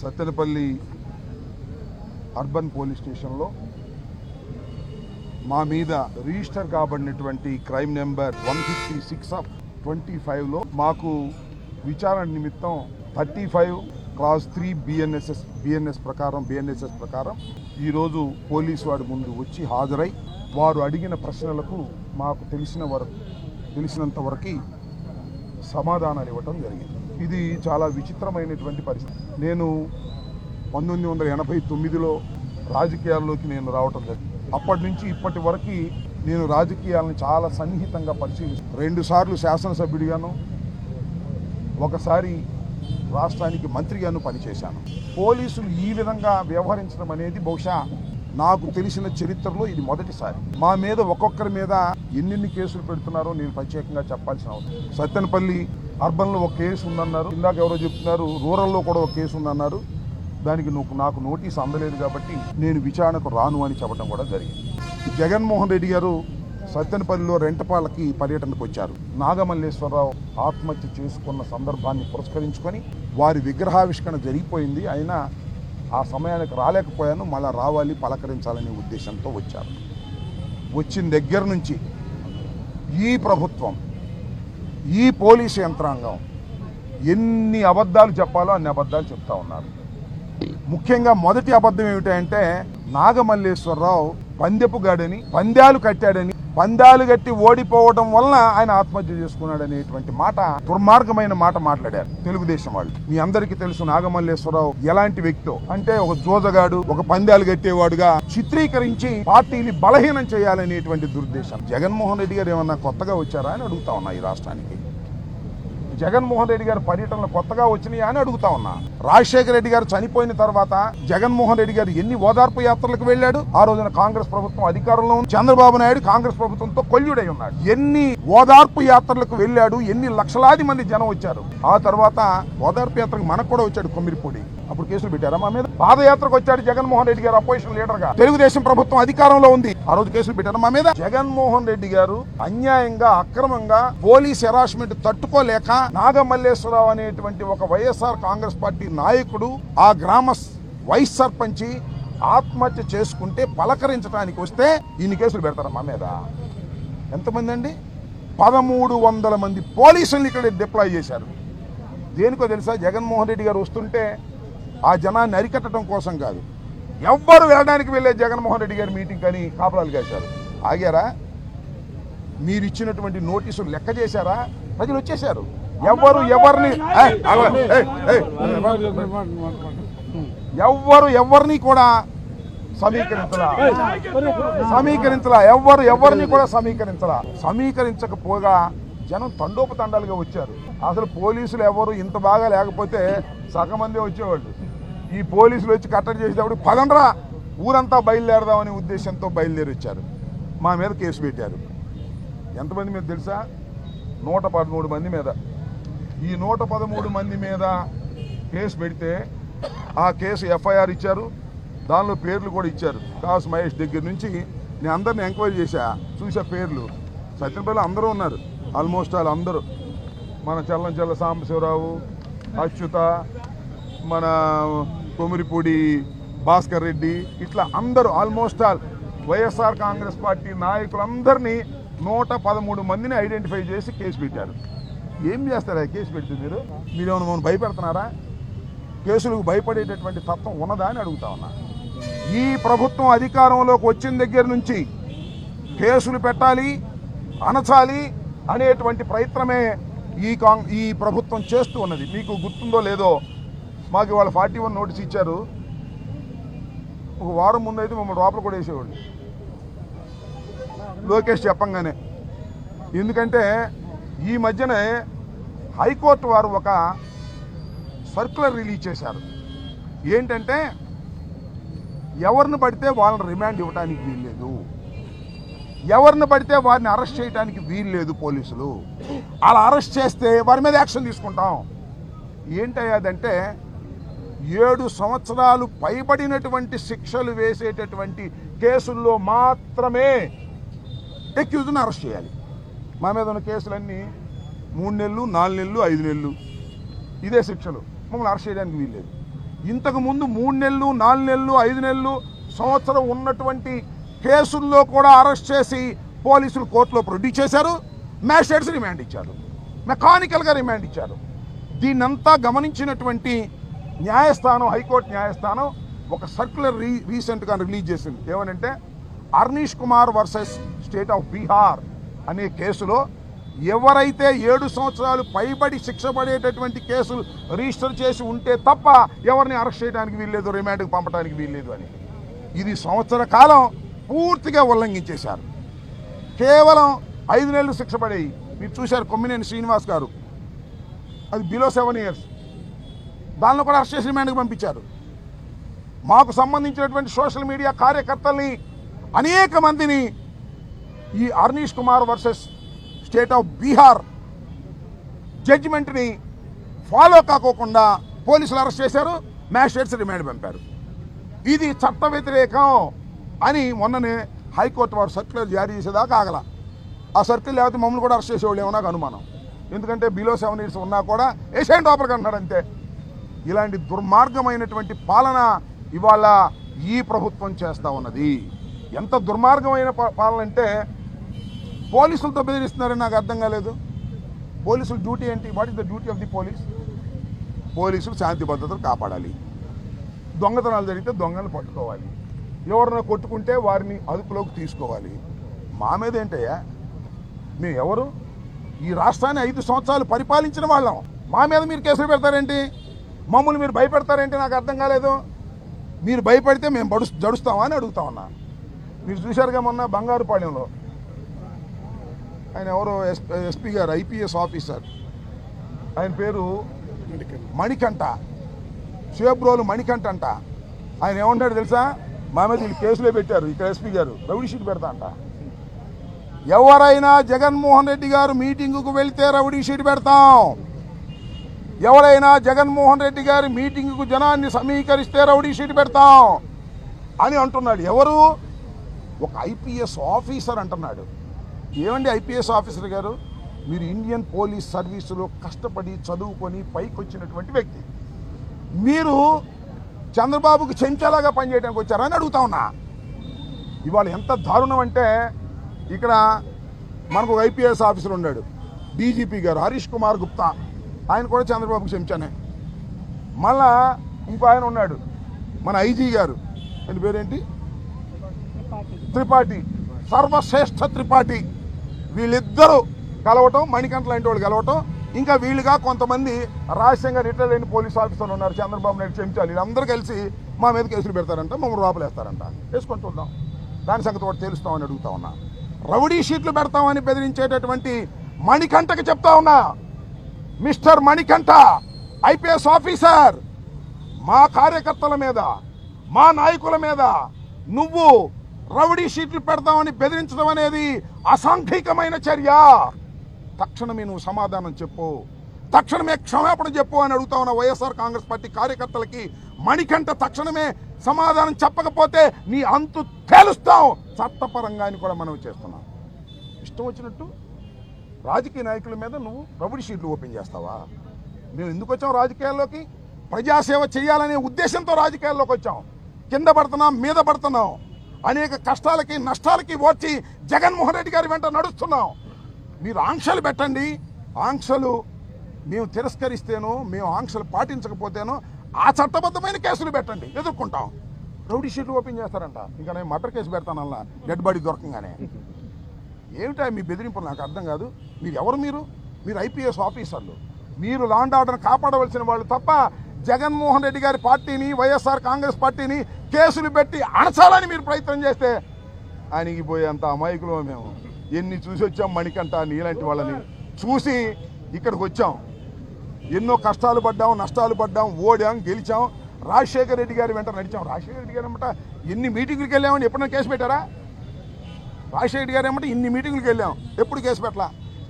Sattenapalli urban police స్టేషన్లో మా మీద register కాబడినటువంటి crime number one fifty six of twenty ఫైవ్లో మాకు విచారణ నిమిత్తం thirty five class three BNSS BNS ప్రకారం బిఎన్ఎస్ఎస్ ప్రకారం ఈరోజు పోలీస్ వాడి ముందు వచ్చి హాజరై వారు అడిగిన ప్రశ్నలకు మాకు తెలిసిన వరకు తెలిసినంత వరకు సమాధానాలు ఇవ్వటం జరిగింది. ఇది చాలా విచిత్రమైనటువంటి పరిస్థితి. నేను పంతొమ్మిది వందల ఎనభై తొమ్మిదిలో రాజకీయాల్లోకి నేను రావటం జరిగింది. అప్పటి నుంచి ఇప్పటి వరకు నేను రాజకీయాలను చాలా సన్నిహితంగా పరిశీలిస్తాను. రెండుసార్లు శాసనసభ్యుడిగాను ఒకసారి రాష్ట్రానికి మంత్రిగాను పనిచేశాను. పోలీసులు ఈ విధంగా వ్యవహరించడం అనేది బహుశా నాకు తెలిసిన చరిత్రలో ఇది మొదటిసారి. మా మీద ఒక్కొక్కరి మీద ఎన్నెన్ని కేసులు పెడుతున్నారో నేను ప్రత్యేకంగా చెప్పాల్సిన అవసరం సత్తెనపల్లి అర్బన్లో ఒక కేసు ఉందన్నారు. ఇందాక ఎవరో చెప్తున్నారు రూరల్లో కూడా ఒక కేసు ఉందన్నారు. దానికి నువ్వు నాకు నోటీస్ అందలేదు కాబట్టి నేను విచారణకు రాను అని చెప్పడం కూడా జరిగింది. జగన్మోహన్ రెడ్డి గారు సత్యనపల్లిలో రెంటపాలకి పర్యటనకు వచ్చారు. నాగమల్లేశ్వరరావు ఆత్మహత్య చేసుకున్న సందర్భాన్ని పురస్కరించుకొని వారి విగ్రహావిష్కరణ జరిగిపోయింది. అయినా ఆ సమయానికి రాలేకపోయాను మళ్ళా రావాలి పలకరించాలనే ఉద్దేశంతో వచ్చారు. వచ్చిన దగ్గర నుంచి ఈ ప్రభుత్వం ఈ పోలీసు యంత్రాంగం ఎన్ని అబద్ధాలు చెప్పాలో అన్ని అబద్ధాలు చెప్తా ఉన్నారు. ముఖ్యంగా మొదటి అబద్ధం ఏమిటంటే నాగమల్లేశ్వరరావు పందెపు గాడని పందాలు కట్టాడని పందాలు కట్టి ఓడిపోవడం వలన ఆయన ఆత్మహత్య చేసుకున్నాడు అనేటువంటి మాట దుర్మార్గమైన మాట మాట్లాడారు తెలుగుదేశం వాళ్ళు. మీ అందరికీ తెలుసు నాగమల్లేశ్వరరావు ఎలాంటి వ్యక్తో అంటే ఒక జోజగాడు ఒక పందాలు కట్టేవాడుగా చిత్రీకరించి పార్టీని బలహీనం చేయాలనేటువంటి దుర్దేశం. జగన్మోహన్ రెడ్డి గారు ఏమన్నా కొత్తగా వచ్చారా అని అడుగుతా ఉన్నా ఈ రాష్ట్రానికి. జగన్మోహన్ రెడ్డి గారి పర్యటనలు కొత్తగా వచ్చినాయా అని అడుగుతా ఉన్నా. రాజశేఖర రెడ్డి గారు చనిపోయిన తర్వాత జగన్మోహన్ రెడ్డి గారు ఎన్ని ఓదార్పు యాత్రలకు వెళ్ళాడు? ఆ రోజున కాంగ్రెస్ ప్రభుత్వం అధికారంలో ఉంది. చంద్రబాబు నాయుడు కాంగ్రెస్ ప్రభుత్వంతో కొల్యుడై ఉన్నాడు. ఎన్ని ఓదార్పు యాత్రలకు వెళ్ళాడు? ఎన్ని లక్షలాది మంది జనం వచ్చారు? ఆ తర్వాత ఓదార్పు యాత్రకు మనకు కూడా వచ్చాడు కొమ్మిరిపూడి. అప్పుడు కేసులు పెట్టారా? మా మీద పాదయాత్రకు వచ్చాడు జగన్మోహన్ రెడ్డి గారు అపోజిషన్ లీడర్గా. తెలుగుదేశం ప్రభుత్వం అధికారంలో ఉంది. ఆ రోజు కేసులు పెట్టారా మా మీద? జగన్మోహన్ రెడ్డి గారు అన్యాయంగా అక్రమంగా పోలీస్ హెరాస్మెంట్ తట్టుకోలేక నాగమల్లేశ్వరరావు అనేటువంటి ఒక వైఎస్ఆర్ కాంగ్రెస్ పార్టీ నాయకుడు ఆ గ్రామ వైస్ సర్పంచి ఆత్మహత్య చేసుకుంటే పలకరించడానికి వస్తే ఇన్ని కేసులు పెడతారా మా మీద? ఎంతమంది అండి? పదమూడు వందల మంది పోలీసులు ఇక్కడ డిప్లాయ్ చేశారు. దేనికో తెలుసా? జగన్మోహన్ రెడ్డి గారు వస్తుంటే ఆ జనాన్ని అరికట్టడం కోసం కాదు. ఎవ్వరు వెళ్ళడానికి వెళ్ళే జగన్మోహన్ రెడ్డి గారి మీటింగ్ అని కాపురాలు కాశారు. ఆగారా? మీరు ఇచ్చినటువంటి నోటీసులు లెక్క చేశారా? ప్రజలు వచ్చేశారు. ఎవరు ఎవరిని ఎవ్వరు ఎవరిని కూడా సమీకరించలా. సమీకరించలా. ఎవ్వరు ఎవరిని కూడా సమీకరించలా. సమీకరించకపోగా జనం తండోపతండాలుగా వచ్చారు. అసలు పోలీసులు ఎవరు ఇంత బాగా లేకపోతే సగం మంది వచ్చేవాళ్ళు. ఈ పోలీసులు వచ్చి కట్టడి చేసేటప్పుడు పదండ్రా ఊరంతా బయలుదేరదామనే ఉద్దేశంతో బయలుదేరి వచ్చారు మా మీద కేసు పెట్టారు. ఎంతమంది మీద తెలుసా? నూట పదమూడు మంది మీద. ఈ నూట పదమూడు మంది మీద కేసు పెడితే ఆ కేసు ఎఫ్ఐఆర్ ఇచ్చారు. దానిలో పేర్లు కూడా ఇచ్చారు. కాసు మహేష్ దగ్గర నుంచి నేను అందరిని ఎంక్వైరీ చేశా. చూసా పేర్లు. సత్యనపల్లి అందరూ ఉన్నారు. ఆల్మోస్ట్ వాళ్ళు అందరూ. మన చల్లం చల్ల సాంబశివరావు అచ్యుత మన కొమిరిపూడి భాస్కర్ రెడ్డి ఇట్లా అందరూ almost all YSR Congress party నాయకులందరినీ నూట పదమూడు మందిని ఐడెంటిఫై చేసి కేసు పెట్టారు. ఏం చేస్తారా కేసు పెడితే మీరు? మీరు ఏమైనా మమ్మల్ని భయపెడుతున్నారా? కేసులకు భయపడేటటువంటి తత్వం ఉన్నదా అని అడుగుతా ఉన్నా. ఈ ప్రభుత్వం అధికారంలోకి వచ్చిన దగ్గర నుంచి కేసులు పెట్టాలి అనచాలి అనేటువంటి ప్రయత్నమే ఈ కాంగ్ ఈ ప్రభుత్వం చేస్తూ ఉన్నది. మీకు గుర్తుందో లేదో మాకు ఇవాళ ఫార్టీ వన్ నోటీస్ ఇచ్చారు. ఒక వారం ముందు అయితే మమ్మల్ని లోపల కూడా వేసేవాడు లోకేష్ చెప్పంగానే. ఎందుకంటే ఈ మధ్యనే హైకోర్టు వారు ఒక సర్క్యులర్ రిలీజ్ చేశారు. ఏంటంటే ఎవరిని పడితే వాళ్ళని రిమాండ్ ఇవ్వడానికి వీల్లేదు. ఎవరిని పడితే వారిని అరెస్ట్ చేయడానికి వీల్లేదు పోలీసులు. అలా అరెస్ట్ చేస్తే వారి మీద యాక్షన్ తీసుకుంటాం. ఏంటయ్యాదంటే ఏడు సంవత్సరాలు పైబడినటువంటి శిక్షలు వేసేటటువంటి కేసుల్లో మాత్రమే ఎక్యూజ్ని అరెస్ట్ చేయాలి. మా మీద ఉన్న కేసులన్నీ మూడు నెలలు నాలుగు నెలలు ఐదు నెలలు. ఇదే శిక్షలు. మమ్మల్ని అరెస్ట్ చేయడానికి వీల్లేదు. ఇంతకుముందు మూడు నెలలు నాలుగు నెలలు ఐదు నెలలు సంవత్సరం ఉన్నటువంటి కేసుల్లో కూడా అరెస్ట్ చేసి పోలీసులు కోర్టులో ప్రొడ్యూస్ చేశారు. మ్యాజిస్ట్రేట్స్ రిమాండ్ ఇచ్చారు. మెకానికల్గా రిమాండ్ ఇచ్చారు. దీన్నంతా గమనించినటువంటి న్యాయస్థానం హైకోర్టు న్యాయస్థానం ఒక సర్క్యులర్ రీ రీసెంట్గా రిలీజ్ చేసింది. ఏమనంటే Arnesh Kumar versus state of Bihar అనే కేసులో ఎవరైతే ఏడు సంవత్సరాలు పైబడి శిక్ష పడేటటువంటి కేసులు రిజిస్టర్ చేసి ఉంటే తప్ప ఎవరిని అరెస్ట్ చేయడానికి వీల్లేదు రిమాండ్కి పంపడానికి వీల్లేదు అని. ఇది సంవత్సర కాలం పూర్తిగా ఉల్లంఘించేశారు. కేవలం ఐదు నెలలు శిక్ష పడేవి మీరు చూశారు కొమ్మినేని శ్రీనివాస్ గారు. అది బిలో సెవెన్ ఇయర్స్. దానిలో కూడా అరెస్ట్ చేసి రిమాండ్కి పంపించారు. మాకు సంబంధించినటువంటి సోషల్ మీడియా కార్యకర్తల్ని అనేక మందిని ఈ Arnesh Kumar versus state of Bihar జడ్జిమెంట్ని follow కాకోకుండా పోలీసులు అరెస్ట్ చేశారు మ్యాజిస్ట్రేట్స్ రిమాండ్ పంపారు. ఇది చట్ట వ్యతిరేకం అని మొన్ననే హైకోర్టు వారు సర్క్యులర్ జారీ చేసేదాకా ఆగల. ఆ సర్కిల్ లేకపోతే మమ్మల్ని కూడా అరెస్ట్ చేసేవాళ్ళు ఏమో నాకు అనుమానం. ఎందుకంటే బిలో సెవెన్ ఇయర్స్ ఉన్నా కూడా ఏషియన్ టాపర్కి అంటున్నాడు అంతే ఇలాంటి దుర్మార్గమైనటువంటి పాలన ఇవాళ ఈ ప్రభుత్వం చేస్తూ ఉన్నది. ఎంత దుర్మార్గమైన పాలన అంటే పోలీసులతో బెదిరిస్తున్నారని నాకు అర్థం కాలేదు. పోలీసుల డ్యూటీ ఏంటి? What is the duty of the police పోలీసులు శాంతి భద్రతలు కాపాడాలి. దొంగతనాలు జరిగితే దొంగలను పట్టుకోవాలి. ఎవరినో కొట్టుకుంటే వారిని అదుపులోకి తీసుకోవాలి. మా మీద ఏంటయ్యా? మేము ఎవరు ఈ రాష్ట్రాన్ని ఐదు సంవత్సరాలు పరిపాలించిన వాళ్ళం. మా మీద మీరు కేసులు పెడతారేంటి? మమ్మల్ని మీరు భయపెడతారేంటి? నాకు అర్థం కాలేదు. మీరు భయపడితే మేము బడు జడుస్తామా అని అడుగుతా ఉన్నా. మీరు చూశారుగా మొన్న బంగారుపాళ్యంలో ఆయన ఎవరో ఎస్ ఎస్పీ గారు ఐపీఎస్ ఆఫీసర్. ఆయన పేరు మణికంఠ. షేబ్రోలు మణికంఠ అంట. ఆయన ఏమంటాడు తెలుసా? మా మీద వీళ్ళు కేసులే పెట్టారు ఇక్కడ ఎస్పీ గారు. రౌడీ షీట్ పెడతా అంట. ఎవరైనా జగన్మోహన్ రెడ్డి గారు మీటింగుకు వెళ్తే రౌడీ షీట్ పెడతాం. ఎవరైనా జగన్మోహన్ రెడ్డి గారి మీటింగ్కు జనాన్ని సమీకరిస్తే రౌడీ షీట్ పెడతాం అని అంటున్నాడు. ఎవరు? ఒక ఐపీఎస్ ఆఫీసర్ అంటున్నాడు. ఏమండి ఐపీఎస్ ఆఫీసర్ గారు? మీరు ఇండియన్ పోలీస్ సర్వీసులో కష్టపడి చదువుకొని పైకి వచ్చినటువంటి వ్యక్తి. మీరు చంద్రబాబుకి చెంచాలాగా పనిచేయడానికి వచ్చారని అడుగుతా ఉన్నా. ఇవాళ ఎంత దారుణం అంటే ఇక్కడ మనకు ఒక ఐపీఎస్ ఆఫీసర్ ఉన్నాడు. డీజీపీ గారు హరీష్ కుమార్ గుప్తా. ఆయన కూడా చంద్రబాబుకి చెంచానే మళ్ళా ఇంకో ఆయన ఉన్నాడు మన ఐజీ గారు. ఆయన పేరేంటి? త్రిపాఠి. సర్వశ్రేష్ఠ త్రిపాఠి. వీళ్ళిద్దరూ కలవటం మణికంఠ లాంటి వాళ్ళు కలవటం. ఇంకా వీళ్ళుగా కొంతమంది రహస్యంగా రిటైర్ అయిన పోలీస్ ఆఫీసర్లు ఉన్నారు చంద్రబాబు నాయుడు చెంచాలి వీళ్ళందరూ కలిసి మా మీద కేసులు పెడతారంట మమ్మల్ని లోపలేస్తారంట వేసుకొని చూద్దాం. దాని సంగతి కూడా తెలుస్తామని అడుగుతా ఉన్నా. రౌడీ షీట్లు పెడతామని బెదిరించేటటువంటి మణికంఠకి చెప్తా ఉన్నా. మిస్టర్ మణికంఠ ఐపీఎస్ ఆఫీసర్ మా కార్యకర్తల మీద మా నాయకుల మీద నువ్వు రౌడీ షీట్లు పెడతామని బెదిరించడం అనేది అసాంఘికమైన చర్య. తక్షణమే నువ్వు సమాధానం చెప్పు. తక్షణమే క్షమాపణ చెప్పు అని అడుగుతా ఉన్న వైఎస్ఆర్ కాంగ్రెస్ పార్టీ కార్యకర్తలకి మణికంఠ తక్షణమే సమాధానం చెప్పకపోతే నీ అంతు తేలుస్తావు చట్టపరంగా అని కూడా మనం చేస్తున్నాం. ఇష్టం వచ్చినట్టు రాజకీయ నాయకుల మీద నువ్వు ప్రభుడి షీట్లు ఓపెన్ చేస్తావా? మేము ఎందుకు వచ్చాం రాజకీయాల్లోకి? ప్రజాసేవ చేయాలనే ఉద్దేశంతో రాజకీయాల్లోకి వచ్చాం. కింద పడుతున్నాం మీద పడుతున్నాం. అనేక కష్టాలకి నష్టాలకి వచ్చి జగన్మోహన్ రెడ్డి గారి వెంట నడుస్తున్నాం. మీరు ఆంక్షలు పెట్టండి. ఆంక్షలు మేము తిరస్కరిస్తేనో మేము ఆంక్షలు పాటించకపోతేనో ఆ చట్టబద్ధమైన కేసులు పెట్టండి. ఎదుర్కొంటాం. రౌడీ షీట్లు ఓపెన్ చేస్తారంట. ఇంకా నేను మర్డర్ కేసు పెడతానల్లా డెడ్ బాడీ దొరకంగానే. ఏమిటా మీ బెదిరింపులు? నాకు అర్థం కాదు. మీరు ఎవరు మీరు? మీరు ఐపీఎస్ ఆఫీసర్లు. మీరు లాండ్ ఆర్డర్ కాపాడవలసిన వాళ్ళు తప్ప జగన్మోహన్ రెడ్డి గారి పార్టీని వైఎస్ఆర్ కాంగ్రెస్ పార్టీని కేసులు పెట్టి అణచాలని మీరు ప్రయత్నం చేస్తే అణిగిపోయేంత అమాయకులు మేము? ఎన్ని చూసి వచ్చాం మణికంట నీలాంటి వాళ్ళని. చూసి ఇక్కడికి వచ్చాం. ఎన్నో కష్టాలు పడ్డాం నష్టాలు పడ్డాం ఓడాం గెలిచాం. రాజశేఖర రెడ్డి గారి వెంట నడిచాం. రాజశేఖర రెడ్డి గారు వెంట ఎన్ని మీటింగ్లకు వెళ్ళామని ఎప్పుడైనా కేసు పెట్టారా? రాజశేఖర్ గారు ఏమంటే ఇన్ని మీటింగ్లకు వెళ్ళాం. ఎప్పుడు కేసు పెట్టలా?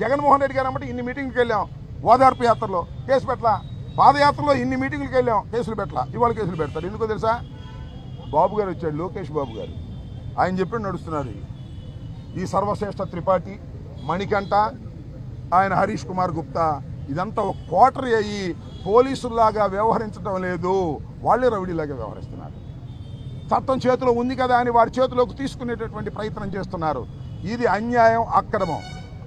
జగన్మోహన్ రెడ్డి గారు ఏమంటే ఇన్ని మీటింగ్లకు వెళ్ళాం. ఓదార్పు యాత్రలో కేసు పెట్టలా? పాదయాత్రలో ఇన్ని మీటింగ్లకు వెళ్ళాం. కేసులు పెట్టలా? ఇవాళ కేసులు పెడతారు. ఎందుకో తెలుసా? బాబు గారు వచ్చాడు లోకేష్ బాబు గారు. ఆయన చెప్పి నడుస్తున్నారు ఈ సర్వశ్రేష్ఠ త్రిపాఠి మణికంఠ ఆయన హరీష్ కుమార్ గుప్తా ఇదంతా ఒక క్వార్టర్ అయ్యి పోలీసుల్లాగా వ్యవహరించడం లేదు. వాళ్ళే రౌడీలాగా వ్యవహరిస్తున్నారు. చట్టం చేతిలో ఉంది కదా అని వారి చేతిలోకి తీసుకునేటటువంటి ప్రయత్నం చేస్తున్నారు. ఇది అన్యాయం అక్రమం.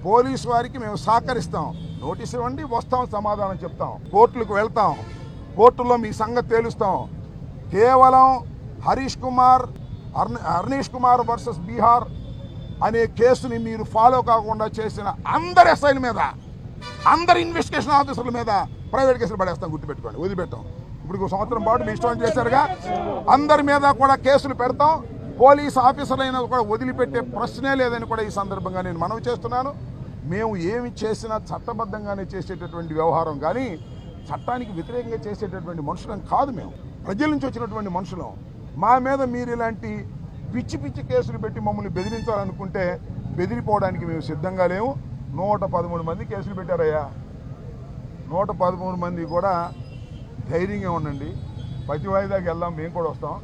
పోలీసు వారికి మేము సహకరిస్తాం. నోటీస్ ఇవ్వండి వస్తాం సమాధానం చెప్తాం. కోర్టులకు వెళ్తాం. కోర్టులో మీ సంగతి తేలుస్తాం. కేవలం హరీష్ కుమార్ అర్న- హర్నీష్ కుమార్ వర్సెస్ బీహార్ అనే కేసుని మీరు ఫాలో కాకుండా చేసిన అందరి ఎస్ఐల మీద అందరి ఇన్వెస్టిగేషన్ ఆఫీసర్ల మీద ప్రైవేట్ కేసులు పడేస్తాం గుర్తుపెట్టుకోండి వదిలిపెట్టాం. ఇప్పుడు సంవత్సరం పాటు మీ చేశారుగా. అందరి మీద కూడా కేసులు పెడతాం. పోలీస్ ఆఫీసర్లైనా కూడా వదిలిపెట్టే ప్రశ్నే లేదని కూడా ఈ సందర్భంగా నేను మనవి చేస్తున్నాను. మేము ఏమి చేసినా చట్టబద్ధంగానే చేసేటటువంటి వ్యవహారం కానీ చట్టానికి వ్యతిరేకంగా చేసేటటువంటి మనుషులం కాదు మేము. ప్రజల నుంచి వచ్చినటువంటి మనుషులం. మా మీద మీరు ఇలాంటి పిచ్చి పిచ్చి కేసులు పెట్టి మమ్మల్ని బెదిరించాలనుకుంటే బెదిరిపోవడానికి మేము సిద్ధంగా లేము నూట పదమూడు మంది కేసులు పెట్టారయ్యా. నూట పదమూడు మంది కూడా ధైర్యంగా ఉండండి. ప్రతి వాయిదాకి వెళ్దాం మేము కూడా వస్తాం.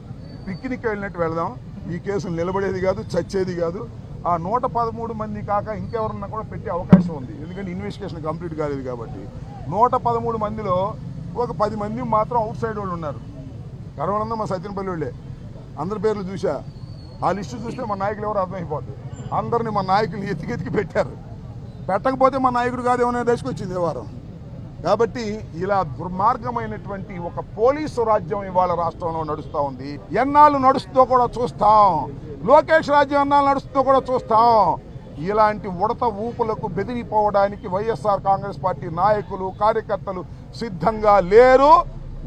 పిక్నిక్ వెళ్ళినట్టు వెళ్దాం. ఈ కేసులు నిలబడేది కాదు చచ్చేది కాదు. ఆ నూట పదమూడు మంది కాక ఇంకెవరన్నా కూడా పెట్టే అవకాశం ఉంది. ఎందుకంటే ఇన్వెస్టిగేషన్ కంప్లీట్ కాలేదు కాబట్టి. నూట పదమూడు మందిలో ఒక పది మంది మాత్రం అవుట్ సైడ్ వాళ్ళు ఉన్నారు. కరోనా మా సత్యనపల్లి వాళ్ళే. అందరి పేర్లు చూసా ఆ లిస్టు చూస్తే మా నాయకులు ఎవరు అర్థమైపోద్ది. అందరిని మా నాయకులు ఎతికెతికి పెట్టారు. పెట్టకపోతే మా నాయకుడు కాదేమనే దశకు వచ్చింది వారం. కాబట్టి ఇలా దుర్మార్గమైనటువంటి ఒక పోలీసు రాజ్యం ఇవాళ రాష్ట్రంలో నడుస్తూ ఉంది. ఎన్నాళ్ళు నడుస్తూ కూడా చూస్తాం. లోకేష్ రాజ్యం ఎన్నాళ్ళు నడుస్తూ కూడా చూస్తాం. ఇలాంటి ఉడత ఊపులకు బెదిరిపోవడానికి వైఎస్ఆర్ కాంగ్రెస్ పార్టీ నాయకులు కార్యకర్తలు సిద్ధంగా లేరు.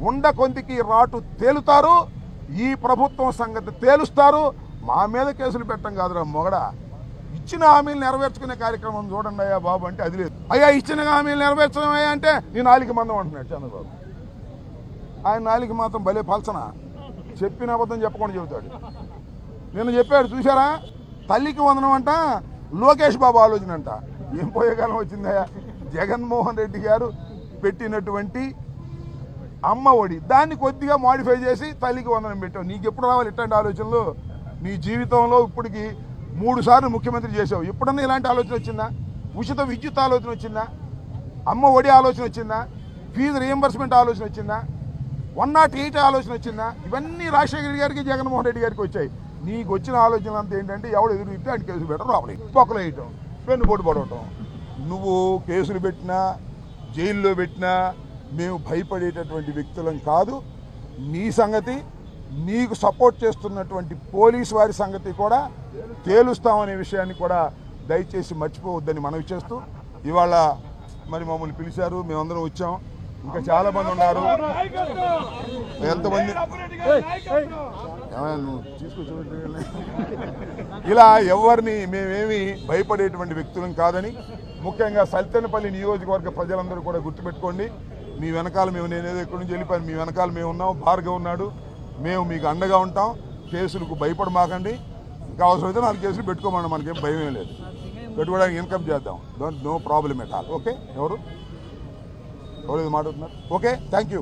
ఉండ కొందికి రాటు తేలుతారు. ఈ ప్రభుత్వం సంగతి తేలుస్తారు. మా మీద కేసులు పెట్టం కాదురా మొగడా. ఇచ్చిన హామీలు నెరవేర్చుకునే కార్యక్రమం చూడండి అయ్యా బాబు అంటే అది లేదు. అయ్యా ఇచ్చిన హామీలు నెరవేర్చడం అయ్యా అంటే నేను నాలుగు మందం అంటున్నాడు చంద్రబాబు. ఆయన నాలుగు మాత్రం భలే పల్చన. చెప్పిన అబద్ధం చెప్పకుండా చెబుతాడు. నేను చెప్పాడు చూసారా తల్లికి వందనం అంట లోకేష్ బాబు ఆలోచన అంట. ఏం పోయేకాలం వచ్చిందయ్యా జగన్మోహన్ రెడ్డి గారు పెట్టినటువంటి అమ్మ ఒడి. దాన్ని కొద్దిగా మాడిఫై చేసి తల్లికి వందనం పెట్టావు. నీకు ఎప్పుడు రావాలి ఇట్లాంటి ఆలోచనలు? నీ జీవితంలో ఇప్పటికి మూడు సార్లు ముఖ్యమంత్రి చేసావు ఎప్పుడన్నా ఇలాంటి ఆలోచన వచ్చిందా? ఉచిత విద్యుత్ ఆలోచన వచ్చిందా? అమ్మ ఒడి ఆలోచన వచ్చిందా? ఫీజు రియంబర్స్మెంట్ ఆలోచన వచ్చిందా? వన్ నాట్ ఎయిట్ ఆలోచన వచ్చిందా? ఇవన్నీ రాజశేఖర గారికి జగన్మోహన్ రెడ్డి గారికి వచ్చాయి. నీకు వచ్చిన ఆలోచన అంతా ఏంటంటే ఎవడు ఎదురు ఇస్తే ఆయన కేసులు పెట్టడం లోపలి పొక్కలు వేయటం వెన్నుపోటు పడవటం. నువ్వు కేసులు పెట్టినా జైల్లో పెట్టినా మేము భయపడేటటువంటి వ్యక్తులం కాదు. నీ సంగతి నీకు సపోర్ట్ చేస్తున్నటువంటి పోలీసు వారి సంగతి కూడా తేలుస్తామనే విషయాన్ని కూడా దయచేసి మర్చిపోవద్దని మనవి చేస్తూ ఇవాళ మరి మమ్మల్ని పిలిచారు. మేమందరం వచ్చాం. ఇంకా చాలా మంది ఉన్నారు. ఎంతమంది? ఇలా ఎవరిని మేమేమి భయపడేటువంటి వ్యక్తులం కాదని ముఖ్యంగా సల్తనపల్లి నియోజకవర్గ ప్రజలందరూ కూడా గుర్తుపెట్టుకోండి. మీ వెనకాల మేము నేనేదో ఎక్కడి నుంచి వెళ్ళిపోయాను మీ వెనకాల మేము ఉన్నాం భార్గవ్ ఉన్నాడు. మేము మీకు అండగా ఉంటాం. కేసులకు భయపడమాకండి ఇంకా అవసరమైతే నాలుగు కేసులు పెట్టుకోమండి మనకేం భయం ఏం లేదు. పెట్టుకోవడానికి ఇన్కమ్ చేద్దాం. Don't know problem at all okay ఎవరు? ఎవరు ఇది మాట్లాడుతున్నారు? Okay thank you